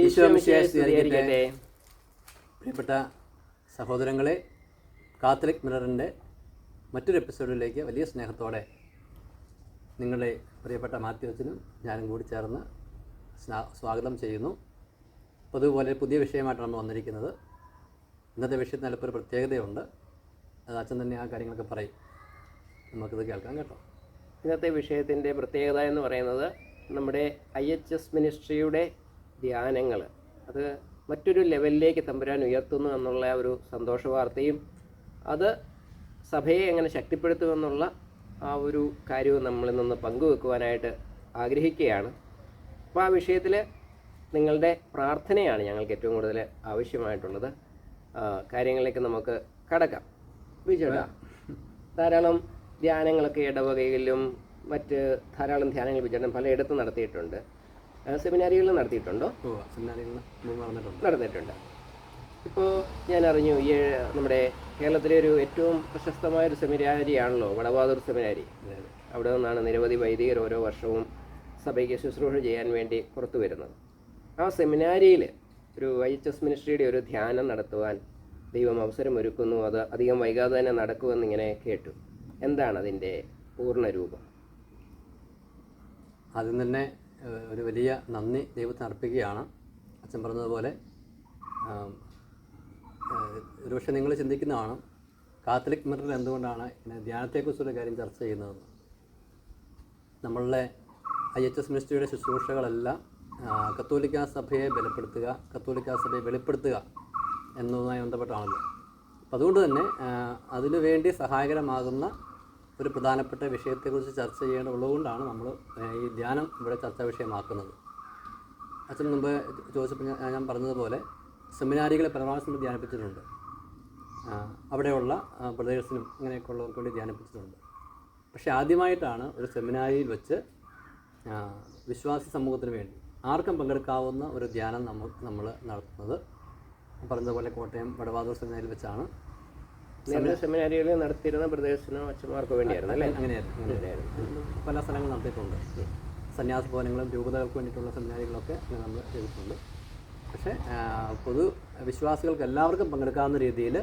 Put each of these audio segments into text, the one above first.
ഈശോ മിശിഹായെ സ്തുതിയായിരിക്കട്ടെ. പ്രിയപ്പെട്ട സഹോദരങ്ങളെ കാത്തലിക് മിററിന്റെ മറ്റൊരു എപ്പിസോഡിലേക്ക് വലിയ സ്നേഹത്തോടെ നിങ്ങളുടെ പ്രിയപ്പെട്ട മാത്യുവച്ചനും ഞാനും കൂടി ചേർന്ന് സ്വാഗതം ചെയ്യുന്നു. അതുപോലെ പുതിയ വിഷയമായിട്ടാണ് നമ്മൾ വന്നിരിക്കുന്നത്. ഇന്നത്തെ വിഷയത്തിന് ചിലപ്പോൾ ഒരു പ്രത്യേകതയുണ്ട്. അത് അച്ഛൻ തന്നെ ആ കാര്യങ്ങളൊക്കെ പറയും. നമുക്കിത് കേൾക്കാം കേട്ടോ. ഇന്നത്തെ വിഷയത്തിന്റെ പ്രത്യേകത എന്ന് പറയുന്നത് നമ്മുടെ ഐ എച്ച് എസ് മിനിസ്ട്രിയുടെ ധ്യാനങ്ങൾ. അത് മറ്റൊരു ലെവലിലേക്ക് തമ്പുരാൻ ഉയർത്തുന്നു എന്നുള്ള ഒരു സന്തോഷ വാർത്തയും അത് സഭയെ എങ്ങനെ ശക്തിപ്പെടുത്തുമെന്നുള്ള ആ ഒരു കാര്യവും നമ്മളിൽ നിന്ന് പങ്കുവെക്കുവാനായിട്ട് ആഗ്രഹിക്കുകയാണ്. അപ്പോൾ ആ വിഷയത്തിൽ നിങ്ങളുടെ പ്രാർത്ഥനയാണ് ഞങ്ങൾക്ക് ഏറ്റവും കൂടുതൽ ആവശ്യമായിട്ടുള്ളത്. കാര്യങ്ങളിലേക്ക് നമുക്ക് കടക്കാം. വിജയടാ ധാരാളം ധ്യാനങ്ങളൊക്കെ ഇടവകയിലും മറ്റ് ധാരാളം ധ്യാനങ്ങൾ വിചാരണം പലയിടത്തും നടത്തിയിട്ടുണ്ട്. ആ, സെമിനാരികളിലും നടത്തിയിട്ടുണ്ടോ? സെമിനാരികൾ നടന്നിട്ടുണ്ട്. ഇപ്പോൾ ഞാൻ അറിഞ്ഞു ഈ നമ്മുടെ കേരളത്തിലെ ഒരു ഏറ്റവും പ്രശസ്തമായ ഒരു സെമിനാരിയാണല്ലോ വടവാതൂർ സെമിനാരി. അവിടെ നിന്നാണ് നിരവധി വൈദികർ ഓരോ വർഷവും സഭയ്ക്ക് ശുശ്രൂഷ ചെയ്യാൻ വേണ്ടി പുറത്തു വരുന്നത്. ആ സെമിനാരിയിൽ ഒരു ഐ എച്ച് എസ് മിനിസ്ട്രിയുടെ ഒരു ധ്യാനം നടത്തുവാൻ ദൈവം അവസരം ഒരുക്കുന്നു അത് അധികം വൈകാതെ തന്നെ നടക്കുമെന്നിങ്ങനെ കേട്ടു. എന്താണ് അതിന്റെ പൂർണ രൂപം? ആദ്യം തന്നെ ഒരു വലിയ നന്ദി ദൈവത്തിന് അർപ്പിക്കുകയാണ്. അച്ഛൻ പറഞ്ഞതുപോലെ ഒരുപക്ഷെ നിങ്ങൾ ചിന്തിക്കുന്നതാണ് കാത്തലിക് മിറർ എന്തുകൊണ്ടാണ് ഇങ്ങനെ ധ്യാനത്തെക്കുറിച്ചുള്ള കാര്യം ചർച്ച ചെയ്യുന്നതെന്ന് നമ്മളുടെ ഐ എച്ച് എസ് മിനിസ്ട്രിയുടെ ശുശ്രൂഷകളെല്ലാം കത്തോലിക്ക സഭയെ ബലപ്പെടുത്തുക കത്തോലിക്ക സഭയെ വെളിപ്പെടുത്തുക എന്നതുമായി ബന്ധപ്പെട്ടാണല്ലോ. അപ്പം അതുകൊണ്ട് തന്നെ അതിനുവേണ്ടി അതിനു വേണ്ടി സഹായകരമാകുന്ന ഒരു പ്രധാനപ്പെട്ട വിഷയത്തെക്കുറിച്ച് ചർച്ച ചെയ്യേണ്ടതുള്ളതുകൊണ്ടാണ് നമ്മൾ ഈ ധ്യാനം ഇവിടെ ചർച്ചാ വിഷയമാക്കുന്നത്. അച്ഛൻ മുമ്പ് ചോദിച്ചപ്പോൾ ഞാൻ പറഞ്ഞതുപോലെ സെമിനാരികളെ പരമാവധി നമ്മൾ ധ്യാനിപ്പിച്ചിട്ടുണ്ട് അവിടെയുള്ള ബ്രദേഴ്സിനും അങ്ങനെയൊക്കെ ഉള്ളവർക്ക് വേണ്ടി ധ്യാനിപ്പിച്ചിട്ടുണ്ട്. പക്ഷേ ആദ്യമായിട്ടാണ് ഒരു സെമിനാരിയിൽ വെച്ച് വിശ്വാസി സമൂഹത്തിന് വേണ്ടി ആർക്കും പങ്കെടുക്കാവുന്ന ഒരു ധ്യാനം നമ്മൾ നമ്മൾ നടത്തുന്നത്. പറഞ്ഞതുപോലെ കോട്ടയം വടവാതൂർ സെമിനാരിയിൽ വെച്ചാണ്. നേരത്തെ സെമിനാരികളിൽ നടത്തിയിരുന്ന പ്രദേശത്തിനോ അച്ഛന്മാർക്കോ വേണ്ടിയായിരുന്നു അല്ലേ? അങ്ങനെയായിരുന്നു. പല സ്ഥലങ്ങൾ നടത്തിയിട്ടുണ്ട്. സന്യാസ ഭവനങ്ങളും രൂപതകൾക്ക് വേണ്ടിയിട്ടുള്ള സെമിനാരികളൊക്കെ നമ്മൾ ചെയ്തിട്ടുണ്ട്. പക്ഷേ പൊതു വിശ്വാസികൾക്ക് എല്ലാവർക്കും പങ്കെടുക്കാവുന്ന രീതിയിൽ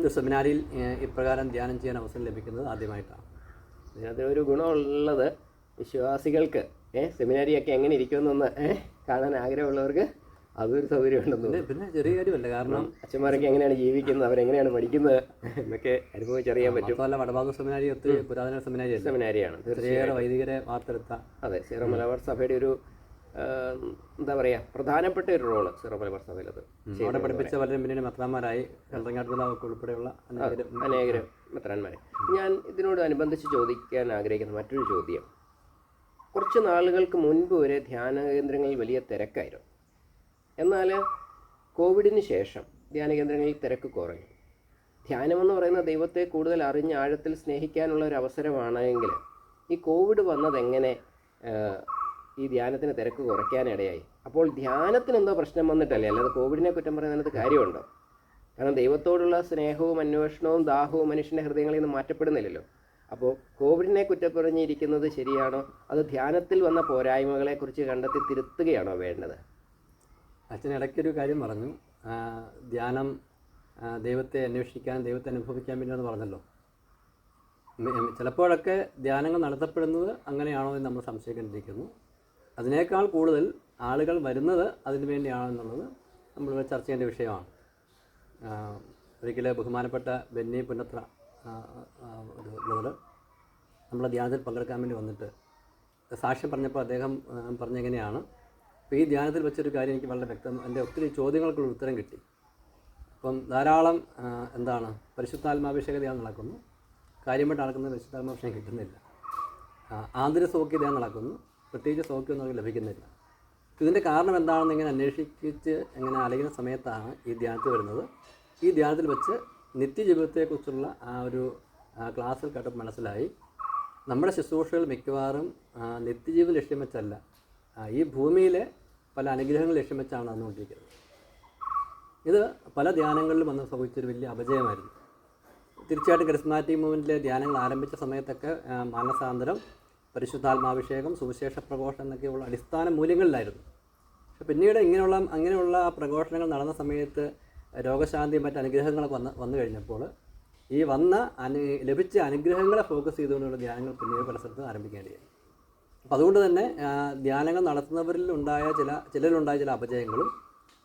ഒരു സെമിനാരിയിൽ ഇപ്രകാരം ധ്യാനം ചെയ്യാൻ അവസരം ലഭിക്കുന്നത് ആദ്യമായിട്ടാണ്. അതിനകത്ത് ഒരു ഗുണമുള്ളത് വിശ്വാസികൾക്ക് ഏഹ് സെമിനാരിയൊക്കെ എങ്ങനെ ഇരിക്കുമെന്നൊന്ന് ഏഹ് കാണാൻ ആഗ്രഹമുള്ളവർക്ക് അതൊരു സൗകര്യമുണ്ടെന്ന് പിന്നെ പിന്നെ ചെറിയ കാര്യമല്ല കാരണം അച്ഛന്മാരൊക്കെ എങ്ങനെയാണ് ജീവിക്കുന്നത്? അവരെങ്ങനെയാണ് പഠിക്കുന്നത്? എന്നൊക്കെ അനുഭവിച്ചറിയാൻ പറ്റും. മാത്രമല്ല വടഭാഗ സെമിനാരി ഒത്തിരി പുരാതന സെമിനാരി സെമിനാരിയാണ് തീർച്ചയായും വൈദികരെ വാർത്തെടുത്ത. അതെ സീറോ മലബാർ സഭയുടെ ഒരു എന്താ പറയുക പ്രധാനപ്പെട്ട ഒരു റോൾ സീറോ മലബാർ സഭയിലത് അവിടെ പഠിപ്പിച്ച പലരും പിന്നീട് മെത്രാന്മാരായി. കണ്ടങ്ങാട്ട് പിതാവൊക്കെ ഉൾപ്പെടെയുള്ള അനേകരം അനേകരും മെത്രാന്മാരെ. ഞാൻ ഇതിനോട് അനുബന്ധിച്ച് ചോദിക്കാൻ ആഗ്രഹിക്കുന്ന മറ്റൊരു ചോദ്യം. കുറച്ച് നാളുകൾക്ക് മുൻപ് വരെ ധ്യാന കേന്ദ്രങ്ങളിൽ വലിയ തിരക്കായിരുന്നു. എന്നാൽ കോവിഡിന് ശേഷം ധ്യാന കേന്ദ്രങ്ങളിൽ തിരക്ക് കുറഞ്ഞു. ധ്യാനമെന്ന് പറയുന്ന ദൈവത്തെ കൂടുതൽ അറിഞ്ഞ് ആഴത്തിൽ സ്നേഹിക്കാനുള്ള ഒരു അവസരമാണെങ്കിൽ ഈ കോവിഡ് വന്നത് എങ്ങനെ ഈ ധ്യാനത്തിന് തിരക്ക് കുറയ്ക്കാനിടയായി? അപ്പോൾ ധ്യാനത്തിന് എന്തോ പ്രശ്നം വന്നിട്ടല്ലേ? അല്ലാതെ കോവിഡിനെ കുറ്റം പറയുന്നതിനകത്ത് കാര്യമുണ്ടോ? കാരണം ദൈവത്തോടുള്ള സ്നേഹവും അന്വേഷണവും ദാഹവും മനുഷ്യന്റെ ഹൃദയങ്ങളിൽ നിന്ന് മാറ്റപ്പെടുന്നില്ലല്ലോ. അപ്പോൾ കോവിഡിനെ കുറ്റപ്പറഞ്ഞിരിക്കുന്നത് ശരിയാണോ? അത് ധ്യാനത്തിൽ വന്ന പോരായ്മകളെക്കുറിച്ച് കണ്ടെത്തി തിരുത്തുകയാണോ വേണ്ടത്? അച്ഛൻ ഇടയ്ക്കൊരു കാര്യം പറഞ്ഞു. ധ്യാനം ദൈവത്തെ അന്വേഷിക്കാൻ ദൈവത്തെ അനുഭവിക്കാൻ വേണ്ടിയാണെന്ന് പറഞ്ഞല്ലോ. ചിലപ്പോഴൊക്കെ ധ്യാനങ്ങൾ നടത്തപ്പെടുന്നത് അങ്ങനെയാണോ എന്ന് നമ്മൾ സംശയിക്കേണ്ടിയിരിക്കുന്നു. അതിനേക്കാൾ കൂടുതൽ ആളുകൾ വരുന്നത് അതിനു വേണ്ടിയാണോ എന്നുള്ളത് നമ്മൾ ചർച്ച ചെയ്യേണ്ട വിഷയമാണ്. ഒരിക്കൽ ബഹുമാനപ്പെട്ട ബെന്നി പുന്നത്ര ഒരു ബ്രദർ നമ്മളെ ധ്യാനത്തിൽ പങ്കെടുക്കാൻ വേണ്ടി വന്നിട്ട് സാക്ഷ്യം പറഞ്ഞപ്പോൾ അദ്ദേഹം പറഞ്ഞെങ്ങനെയാണ് അപ്പോൾ ഈ ധ്യാനത്തിൽ വെച്ചൊരു കാര്യം എനിക്ക് വളരെ വ്യക്തം എന്റെ ഒത്തിരി ചോദ്യങ്ങൾക്കുള്ള ഉത്തരം കിട്ടി. അപ്പം ധാരാളം എന്താണ് പരിശുദ്ധാത്മാഭിഷേക ധ്യാനം നടക്കുന്നു. കാര്യമായിട്ട് നടക്കുന്ന പരിശുദ്ധാത്മാഭിഷേകം കിട്ടുന്നില്ല. ആന്തരിക സൗഖ്യ ധ്യാനം നടക്കുന്നു. പ്രത്യേകിച്ച് സൗഖ്യം നമുക്ക് ലഭിക്കുന്നില്ല. ഇതിന്റെ കാരണം എന്താണെന്ന് ഇങ്ങനെ അന്വേഷിച്ച് ഇങ്ങനെ അലയുന്ന സമയത്താണ് ഈ ധ്യാനത്തിൽ വരുന്നത്. ഈ ധ്യാനത്തിൽ വെച്ച് നിത്യജീവിതത്തെക്കുറിച്ചുള്ള ആ ഒരു ക്ലാസ്സിൽ കേട്ടപ്പോൾ മനസ്സിലായി. നമ്മുടെ ശുശ്രൂഷകൾ മിക്കവാറും നിത്യജീവിതം ലക്ഷ്യം വെച്ചല്ല. ഈ ഭൂമിയിലെ പല അനുഗ്രഹങ്ങൾ ലക്ഷ്യം വെച്ചാണ് നടന്നുകൊണ്ടിരിക്കുന്നത്. ഇത് പല ധ്യാനങ്ങളിലും വന്ന് സംഭവിച്ചൊരു വലിയ അപജയമായിരുന്നു. തീർച്ചയായിട്ടും ക്രിസ്മാറ്റിക് മൂവ്മെന്റിലെ ധ്യാനങ്ങൾ ആരംഭിച്ച സമയത്തൊക്കെ മാനസാന്തരം പരിശുദ്ധാത്മാഭിഷേകം സുവിശേഷ പ്രഘോഷം എന്നൊക്കെയുള്ള അടിസ്ഥാന മൂല്യങ്ങളിലായിരുന്നു. പക്ഷെ പിന്നീട് ഇങ്ങനെയുള്ള അങ്ങനെയുള്ള പ്രഘോഷണങ്ങൾ നടന്ന സമയത്ത് രോഗശാന്തി മറ്റ് അനുഗ്രഹങ്ങളൊക്കെ വന്ന് വന്നു കഴിഞ്ഞപ്പോൾ ഈ വന്ന അനു ലഭിച്ച അനുഗ്രഹങ്ങളെ ഫോക്കസ് ചെയ്തുകൊണ്ടുള്ള ധ്യാനങ്ങൾ പിന്നീട് പല സ്ഥലത്തും ആരംഭിക്കേണ്ടിയായി അപ്പോൾ അതുകൊണ്ട് തന്നെ ധ്യാനങ്ങൾ നടത്തുന്നവരിൽ ഉണ്ടായ ചില ചിലരിലുണ്ടായ ചില അപജയങ്ങളും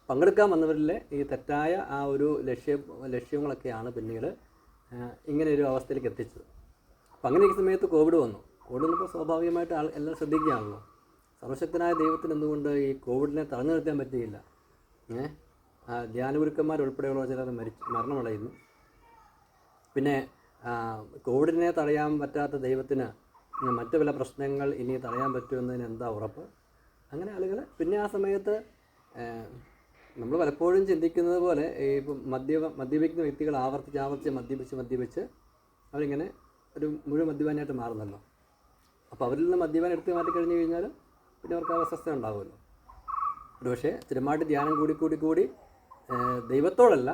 പങ്കെടുക്കാൻ വന്നവരിലെ ഈ തെറ്റായ ആ ഒരു ലക്ഷ്യ ലക്ഷ്യങ്ങളൊക്കെയാണ് പിന്നീട് ഇങ്ങനെ ഒരു അവസ്ഥയിലേക്ക് എത്തിച്ചത്. അപ്പം അങ്ങനെ ഈ സമയത്ത് കോവിഡ് വന്നു. കോവിഡ് വന്നപ്പോൾ സ്വാഭാവികമായിട്ട് ആൾ എല്ലാം ശ്രദ്ധിക്കുകയാണല്ലോ. സർവശക്തനായ ദൈവത്തിന് എന്തുകൊണ്ട് ഈ കോവിഡിനെ തടഞ്ഞു നിർത്താൻ പറ്റിയില്ല? ഏഹ് ധ്യാനഗുരുക്കന്മാരുൾപ്പെടെയുള്ള ചിലർ മരിച്ച് മരണമടയുന്നു. പിന്നെ കോവിഡിനെ തടയാൻ പറ്റാത്ത ദൈവത്തിന് മറ്റു പല പ്രശ്നങ്ങൾ ഇനി തടയാൻ പറ്റുമെന്നതിന് എന്താ ഉറപ്പ്? അങ്ങനെ ആളുകൾ പിന്നെ ആ സമയത്ത് നമ്മൾ പലപ്പോഴും ചിന്തിക്കുന്നത് പോലെ ഈ മദ്യ മദ്യപിക്കുന്ന വ്യക്തികൾ ആവർത്തിച്ച് ആവർത്തിച്ച് മദ്യപിച്ച് മദ്യപിച്ച് അവരിങ്ങനെ ഒരു മുഴുവൻ മദ്യപാനായിട്ട് മാറുന്നല്ലോ. അപ്പോൾ അവരിൽ നിന്ന് മദ്യപാനം എടുത്ത് മാറ്റി കഴിഞ്ഞ് കഴിഞ്ഞാൽ പിന്നെ അവർക്ക് അവസ്ഥ അസ്വസ്ഥ ഉണ്ടാവുമല്ലോ. ഒരു പക്ഷേ സ്ഥിരമായിട്ട് ധ്യാനം കൂടി കൂടി കൂടി ദൈവത്തോടല്ല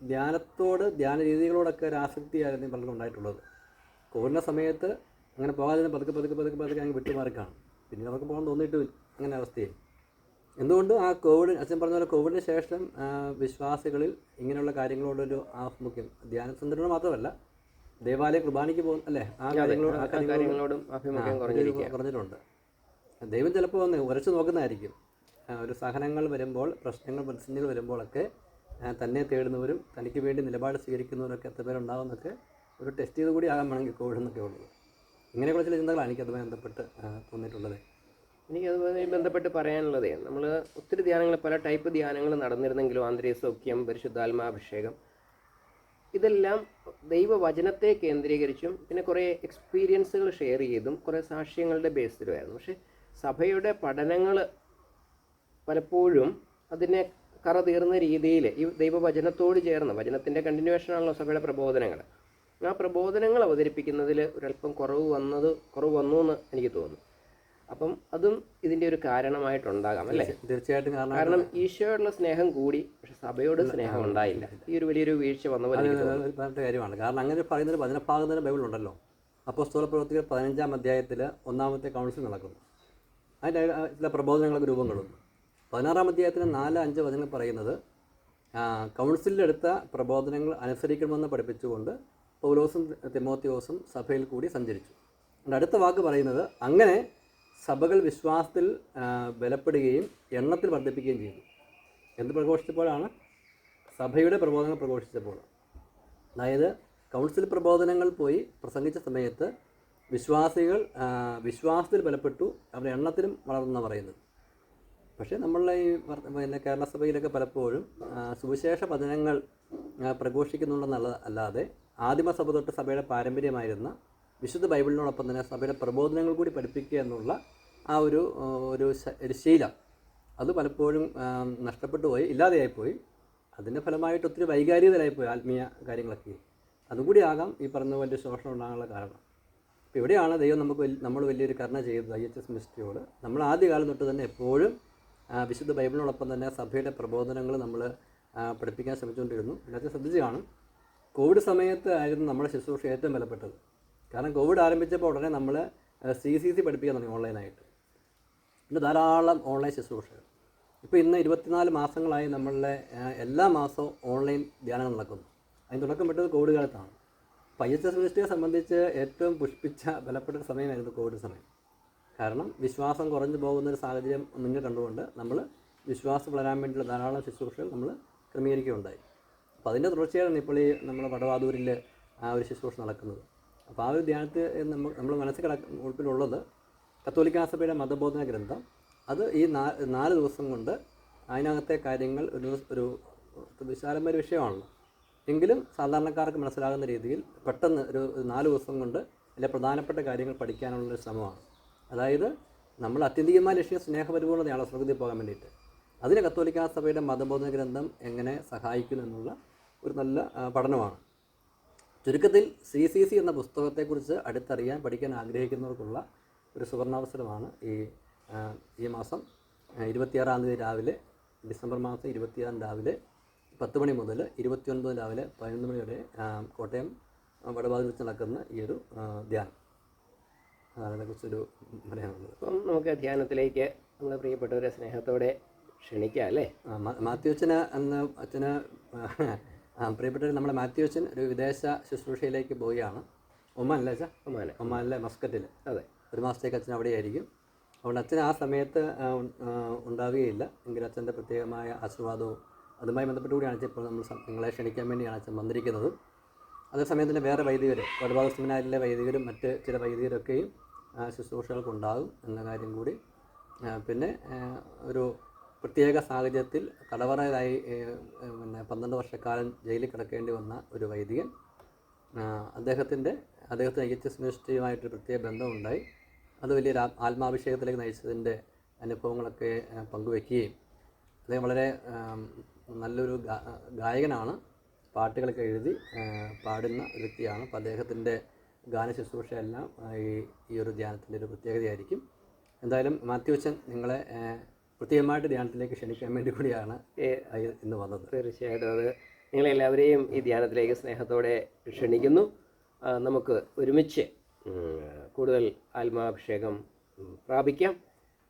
ധ്യാനത്തോട് ധ്യാന രീതികളോടൊക്കെ ഒരു ആസക്തിയായിരുന്നു പലർക്കും ഉണ്ടായിട്ടുള്ളത്. കോവിഡിന്റെ സമയത്ത് അങ്ങനെ പോകാതെ പതുക്കെ പതുക്കെ പതുക്കെ പതുക്കെ അങ്ങ് വിട്ടുമാറി കാണും. പിന്നെ നമുക്ക് പോകാൻ തോന്നിയിട്ടും അങ്ങനെ അവസ്ഥയായി. എന്തുകൊണ്ട് ആ കോവിഡ് അച്ഛൻ പറഞ്ഞ പോലെ കോവിഡിന് ശേഷം വിശ്വാസികളിൽ ഇങ്ങനെയുള്ള കാര്യങ്ങളോടൊരു ആഭിമുഖ്യം? ധ്യാന ധ്യാനസന്ദ്രനോട് മാത്രമല്ല ദേവാലയ കുർബാനയ്ക്ക് പോകുന്ന അല്ലേ? ആ കാര്യങ്ങളോടും ആ കാര്യങ്ങളോടും കുറഞ്ഞിട്ടുണ്ട്. ദൈവം ചിലപ്പോൾ ഒന്ന് ഉരച്ചു നോക്കുന്നതായിരിക്കും. ഒരു സഹനങ്ങൾ വരുമ്പോൾ പ്രശ്നങ്ങൾ പ്രതിസന്ധികൾ വരുമ്പോഴൊക്കെ തന്നെ തേടുന്നവരും തനിക്ക് വേണ്ടി നിലപാട് സ്വീകരിക്കുന്നവരൊക്കെ എത്ര പേരുണ്ടാവുമെന്നൊക്കെ ഒരു ടെസ്റ്റ് ചെയ്ത് കൂടി ആകാൻ വേണമെങ്കിൽ കോവിഡ് എന്നൊക്കെ ഉള്ളത്. ഇങ്ങനെയുള്ള ചില ചിന്തകളാണ് എനിക്ക് അതുമായി ബന്ധപ്പെട്ട് തോന്നിയിട്ടുള്ളത്. എനിക്ക് അതുമായി ബന്ധപ്പെട്ട് പറയാനുള്ളത് നമ്മൾ ഒത്തിരി ധ്യാനങ്ങൾ പല ടൈപ്പ് ധ്യാനങ്ങൾ നടന്നിരുന്നെങ്കിലും ആന്തരിക സൗഖ്യം പരിശുദ്ധാത്മാഭിഷേകം ഇതെല്ലാം ദൈവവചനത്തെ കേന്ദ്രീകരിച്ചും പിന്നെ കുറേ എക്സ്പീരിയൻസുകൾ ഷെയർ ചെയ്തും കുറേ സാക്ഷ്യങ്ങളുടെ ബേസിലുമായിരുന്നു. പക്ഷേ സഭയുടെ പഠനങ്ങൾ പലപ്പോഴും അതിനെ കറ തീർന്ന രീതിയിൽ ഈ ദൈവവചനത്തോട് ചേർന്ന് വചനത്തിന്റെ കണ്ടിന്യൂവേഷനാണല്ലോ സഭയുടെ പ്രബോധനങ്ങൾ ആ പ്രബോധനങ്ങൾ അവതരിപ്പിക്കുന്നതിൽ ഒരല്പം കുറവ് വന്നത് കുറവ് വന്നു എന്ന് എനിക്ക് തോന്നുന്നു. അപ്പം അതും ഇതിന്റെ ഒരു കാരണമായിട്ടുണ്ടാകാം അല്ലേ? തീർച്ചയായിട്ടും കാരണം ഈശോയോടുള്ള സ്നേഹം കൂടി പക്ഷെ സഭയോട് സ്നേഹം ഉണ്ടായില്ല. ഈ ഒരു വലിയൊരു വീഴ്ച വന്ന പോലെ കാര്യമാണ്. കാരണം അങ്ങനെ പറയുന്നൊരു വചനഭാഗം തന്നെ ബൈബിളുണ്ടല്ലോ. സ്ഥല പ്രവർത്തികൾ പതിനഞ്ചാം അധ്യായത്തിൽ ഒന്നാമത്തെ കൗൺസിൽ നടക്കുന്നു. അതിന്റെ ചില ചില രൂപം കൊള്ളുന്നു പതിനാറാം അധ്യായത്തിന് നാല് അഞ്ച് വചനങ്ങൾ പറയുന്നത് കൗൺസിലെടുത്ത പ്രബോധനങ്ങൾ അനുസരിക്കണമെന്ന് പഠിപ്പിച്ചുകൊണ്ട് പൗലോസും തിമോത്തിയോസും സഭയിൽ കൂടി സഞ്ചരിച്ചു. അടുത്ത വാക്ക് പറയുന്നത് അങ്ങനെ സഭകൾ വിശ്വാസത്തിൽ ബലപ്പെടുകയും എണ്ണത്തിൽ വർദ്ധിപ്പിക്കുകയും ചെയ്തു എന്ത് പ്രഘോഷിച്ചപ്പോഴാണ്? സഭയുടെ പ്രബോധനം പ്രഘോഷിച്ചപ്പോൾ. അതായത് കൗൺസിൽ പ്രബോധനങ്ങൾ പോയി പ്രസംഗിച്ച സമയത്ത് വിശ്വാസികൾ വിശ്വാസത്തിൽ ബലപ്പെട്ടു അവരുടെ എണ്ണത്തിലും വളർന്നെന്നാണ് പറയുന്നത്. പക്ഷേ നമ്മളുടെ ഈ പിന്നെ കേരള സഭയിലൊക്കെ പലപ്പോഴും സുവിശേഷ വചനങ്ങൾ പ്രഘോഷിക്കുന്നുണ്ടെന്നുള്ളത് പ്രഘോഷിക്കുന്നുണ്ടെന്നുള്ള അല്ലാതെ ആദിമസഭ തൊട്ട് സഭയുടെ പാരമ്പര്യമായിരുന്ന വിശുദ്ധ ബൈബിളിനോടൊപ്പം തന്നെ സഭയുടെ പ്രബോധനങ്ങൾ കൂടി പഠിപ്പിക്കുക എന്നുള്ള ആ ഒരു ഒരു ഒരു ശീലം. അത് പലപ്പോഴും നഷ്ടപ്പെട്ടു പോയി ഇല്ലാതെയായിപ്പോയി. അതിന്റെ ഫലമായിട്ട് ഒത്തിരി വൈകാരികതരായിപ്പോയി ആത്മീയ കാര്യങ്ങളൊക്കെ. അതുകൂടി ആകാം ഈ പറഞ്ഞ പോലെ ശോഷണം ഉണ്ടാകാനുള്ള കാരണം. അപ്പോൾ ഇവിടെയാണ് ദൈവം നമുക്ക് നമ്മൾ വലിയൊരു കരുണ ചെയ്തത് ഐ എച്ച് എസ് മിനിസ്ട്രിയോട്. നമ്മൾ ആദ്യകാലം തൊട്ട് തന്നെ എപ്പോഴും വിശുദ്ധ ബൈബിളിനോടൊപ്പം തന്നെ സഭയുടെ പ്രബോധനങ്ങൾ നമ്മൾ പഠിപ്പിക്കാൻ ശ്രമിച്ചുകൊണ്ടിരുന്നു. എല്ലാത്തിനും ശ്രദ്ധിച്ച് കാണും. കോവിഡ് സമയത്ത് ആയിരുന്നു നമ്മുടെ ശുശ്രൂഷ ഏറ്റവും വിലപ്പെട്ടത്. കാരണം കോവിഡ് ആരംഭിച്ചപ്പോൾ ഉടനെ നമ്മൾ സി സി സി പഠിപ്പിക്കാൻ തുടങ്ങി ഓൺലൈനായിട്ട്. പിന്നെ ധാരാളം ഓൺലൈൻ ശുശ്രൂഷകൾ. ഇപ്പോൾ ഇന്ന് ഇരുപത്തിനാല് മാസങ്ങളായി നമ്മളുടെ എല്ലാ മാസവും ഓൺലൈൻ ധ്യാനങ്ങൾ നടക്കുന്നു. അതിന് തുടക്കം പെട്ടത് കോവിഡ് കാലത്താണ്. അപ്പോൾ ഐ എച്ച് എസ് സംബന്ധിച്ച് ഏറ്റവും പുഷ്പിച്ച ബലപ്പെട്ട സമയമായിരുന്നു കോവിഡ് സമയം. കാരണം വിശ്വാസം കുറഞ്ഞു പോകുന്ന ഒരു സാഹചര്യം മുന്നിൽ കണ്ടുകൊണ്ട് നമ്മൾ വിശ്വാസം വളരാൻ വേണ്ടിയുള്ള ധാരാളം ശുശ്രൂഷകൾ നമ്മൾ ക്രമീകരിക്കുകയുണ്ടായി. അപ്പോൾ അതിന്റെ തുടർച്ചയാണ് ഇപ്പോൾ ഈ നമ്മുടെ വടവാതൂരിൽ ആ ഒരു ശുശ്രൂഷ നടക്കുന്നത്. അപ്പോൾ ആ ഒരു ധ്യാനത്തിൽ നമ്മൾ നമ്മൾ മനസ്സിൽ കിടക്ക ഉൾപ്പിലുള്ളത് കത്തോലിക്കാ സഭയുടെ മതബോധന ഗ്രന്ഥം. അത് ഈ നാല് ദിവസം കൊണ്ട് അതിനകത്തെ കാര്യങ്ങൾ ഒരു ഒരു വിശാലമായ വിഷയമാണല്ലോ. എങ്കിലും സാധാരണക്കാർക്ക് മനസ്സിലാകുന്ന രീതിയിൽ പെട്ടെന്ന് ഒരു നാല് ദിവസം കൊണ്ട് അതിലെ പ്രധാനപ്പെട്ട കാര്യങ്ങൾ പഠിക്കാനുള്ള ഒരു ശ്രമമാണ്. അതായത് നമ്മൾ അത്യന്തികമായ ലക്ഷ്യം സ്നേഹപരിപൂർണതയാണ് സ്വർഗത്തിൽ പോകാൻ വേണ്ടിയിട്ട്. അതിന് കത്തോലിക്കാ സഭയുടെ മതബോധന ഗ്രന്ഥം എങ്ങനെ സഹായിക്കുന്നു എന്നുള്ള ഒരു നല്ല പഠനമാണ്. ചുരുക്കത്തിൽ സി സി സി എന്ന പുസ്തകത്തെക്കുറിച്ച് അടുത്തറിയാൻ പഠിക്കാൻ ആഗ്രഹിക്കുന്നവർക്കുള്ള ഒരു സുവർണാവസരമാണ് ഈ ഈ മാസം ഇരുപത്തിയാറാം തീയതി രാവിലെ ഡിസംബർ മാസം ഇരുപത്തിയാറാം രാവിലെ പത്ത് മണി മുതൽ ഇരുപത്തിയൊൻപത് രാവിലെ പതിനൊന്ന് മണി വരെ കോട്ടയം വടവാതിൽ വെച്ച് നടക്കുന്ന ഈ ഒരു ധ്യാനം. അതാണ് അതിനെക്കുറിച്ചൊരു പറയാനുള്ളത് അപ്പം നമുക്ക് ധ്യാനത്തിലേക്ക് നമ്മുടെ പ്രിയപ്പെട്ടവരെ സ്നേഹത്തോടെ ക്ഷണിക്കാം അല്ലേ? മാത്യു അച്ഛന് അന്ന് അച്ഛന് പ്രിയപ്പെട്ടവർ നമ്മുടെ മാത്യു അച്ഛൻ ഒരു വിദേശ ശുശ്രൂഷയിലേക്ക് പോവുകയാണ്. ഒമാനല്ലേ അച്ഛാ? ഒമാനെ. ഒമാനിലെ മസ്കറ്റിൽ അതെ. ഒരു മാസത്തേക്ക് അച്ഛൻ അവിടെയായിരിക്കും. അതുകൊണ്ട് അച്ഛൻ ആ സമയത്ത് ഉണ്ടാവുകയില്ല. എങ്കിലും അച്ഛന്റെ പ്രത്യേകമായ ആശീർവാദവും അതുമായി ബന്ധപ്പെട്ട് കൂടിയാണ് അച്ഛൻ ഇപ്പോൾ നമ്മൾ നിങ്ങളെ ക്ഷണിക്കാൻ വേണ്ടിയാണ് അച്ഛൻ വന്നിരിക്കുന്നത്. അതേസമയം തന്നെ വേറെ വൈദികർ വടഭാഗ സെമിനാരിലെ വൈദികരും മറ്റ് ചില വൈദികരൊക്കെയും ശുശ്രൂഷകൾക്കുണ്ടാകും എന്ന കാര്യം കൂടി. പിന്നെ ഒരു പ്രത്യേക സാഹചര്യത്തിൽ തടവറയിലായി പിന്നെ പന്ത്രണ്ട് വർഷക്കാലം ജയിലിൽ കിടക്കേണ്ടി വന്ന ഒരു വൈദികൻ അദ്ദേഹത്തിന്റെ അദ്ദേഹത്തിന് എച്ച് എസ് മിനിസ്ട്രിയുമായിട്ടൊരു പ്രത്യേക ബന്ധമുണ്ടായി. അത് വലിയൊരു ആത്മാഭിഷേകത്തിലേക്ക് നയിച്ചതിന്റെ അനുഭവങ്ങളൊക്കെ പങ്കുവെക്കുകയും അദ്ദേഹം വളരെ നല്ലൊരു ഗായകനാണ്. പാട്ടുകളൊക്കെ എഴുതി പാടുന്ന വ്യക്തിയാണ്. അപ്പോൾ അദ്ദേഹത്തിന്റെ ഗാന ശുശ്രൂഷയെല്ലാം ഈ ഈ ഒരു ധ്യാനത്തിന്റെ ഒരു പ്രത്യേകതയായിരിക്കും. എന്തായാലും മാത്യു അച്ഛൻ നിങ്ങളെ പ്രത്യേകമായിട്ട് ധ്യാനത്തിലേക്ക് ക്ഷണിക്കാൻ വേണ്ടി കൂടിയാണ് ഇന്ന് വന്നത്. തീർച്ചയായിട്ടും. അത് നിങ്ങളെല്ലാവരെയും ഈ ധ്യാനത്തിലേക്ക് സ്നേഹത്തോടെ ക്ഷണിക്കുന്നു. നമുക്ക് ഒരുമിച്ച് കൂടുതൽ ആത്മാഭിഷേകം പ്രാപിക്കാം.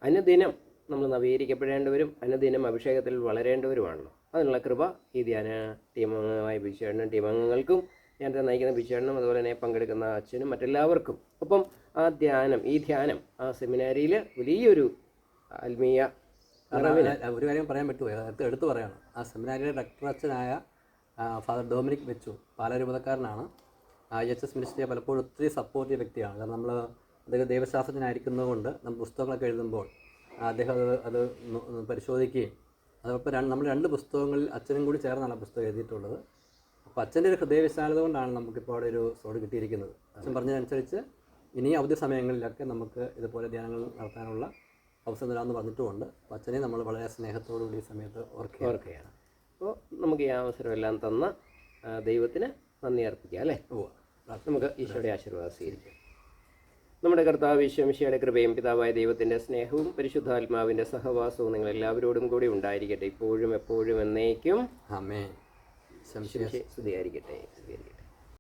അനുദിനം നമ്മൾ നവീകരിക്കപ്പെടേണ്ടവരും അനുദിനം അഭിഷേകത്തിൽ വളരേണ്ടവരുമാണല്ലോ അതിനുള്ള കൃപ ഈ ധ്യാന ടീമംഗമായ അംഗമായ ടീമംഗങ്ങൾക്കും ഞാൻ നയിക്കുന്ന ബിച്ചേട്ടനും അതുപോലെ തന്നെ പങ്കെടുക്കുന്ന അച്ഛനും മറ്റെല്ലാവർക്കും. ഒപ്പം ആ ധ്യാനം ഈ ധ്യാനം ആ സെമിനാരിയിൽ വലിയൊരു ആത്മീയ ഒരു കാര്യം പറയാൻ പറ്റുമോ എടുത്ത് എടുത്തു പറയണം. ആ സെമിനാരിയുടെ ഡയറക്ടർ അച്ഛനായ ഫാദർ ഡൊമിനിക് വെച്ചു. പാലരൂപതക്കാരനാണ് എച്ച് എസ് മിനിസ്ട്രിയെ പലപ്പോഴും ഒത്തിരി സപ്പോർട്ട് ചെയ്ത വ്യക്തിയാണ് കാരണം നമ്മൾ അദ്ദേഹം ദൈവശാസ്ത്രജ്ഞനായിരിക്കുന്നതുകൊണ്ട് നമ്മൾ പുസ്തകങ്ങളൊക്കെ എഴുതുമ്പോൾ അദ്ദേഹം അത് അത് പരിശോധിക്കുകയും. അതോടൊപ്പം രണ്ട് നമ്മൾ രണ്ട് പുസ്തകങ്ങളിൽ അച്ഛനും കൂടി ചേർന്നാണ് ആ പുസ്തകം എഴുതിയിട്ടുള്ളത്. അപ്പോൾ അച്ഛന്റെ ഒരു ഹൃദയവിശാലത കൊണ്ടാണ് നമുക്കിപ്പോൾ അവിടെ ഒരു സോഡ് കിട്ടിയിരിക്കുന്നത്. അച്ഛൻ പറഞ്ഞതനുസരിച്ച് ഇനി അവധി സമയങ്ങളിലൊക്കെ നമുക്ക് ഇതുപോലെ ധ്യാനങ്ങൾ നടത്താനുള്ള അവസരം തരാമെന്ന് പറഞ്ഞിട്ടുമുണ്ട്. അപ്പോൾ അച്ഛനെ നമ്മൾ വളരെ സ്നേഹത്തോടു കൂടി ഈ സമയത്ത് ഓർക്കുക ഓർക്കുകയാണ്. അപ്പോൾ നമുക്ക് ഈ അവസരമെല്ലാം തന്ന ദൈവത്തിന് നന്ദി അർപ്പിക്കാം അല്ലേ? ഓ നമുക്ക് ഈശോയുടെ ആശീർവാദം സ്വീകരിക്കാം. നമ്മുടെ കർത്താവ് ഈശ്വംശയുടെ കൃപയും പിതാവായ ദൈവത്തിന്റെ സ്നേഹവും പരിശുദ്ധാത്മാവിന്റെ സഹവാസവും നിങ്ങൾ എല്ലാവരോടും കൂടി ഉണ്ടായിരിക്കട്ടെ. ഇപ്പോഴും എപ്പോഴും എന്നേക്കും ആമേ സംശയ സ്തുതിയായിരിക്കട്ടെ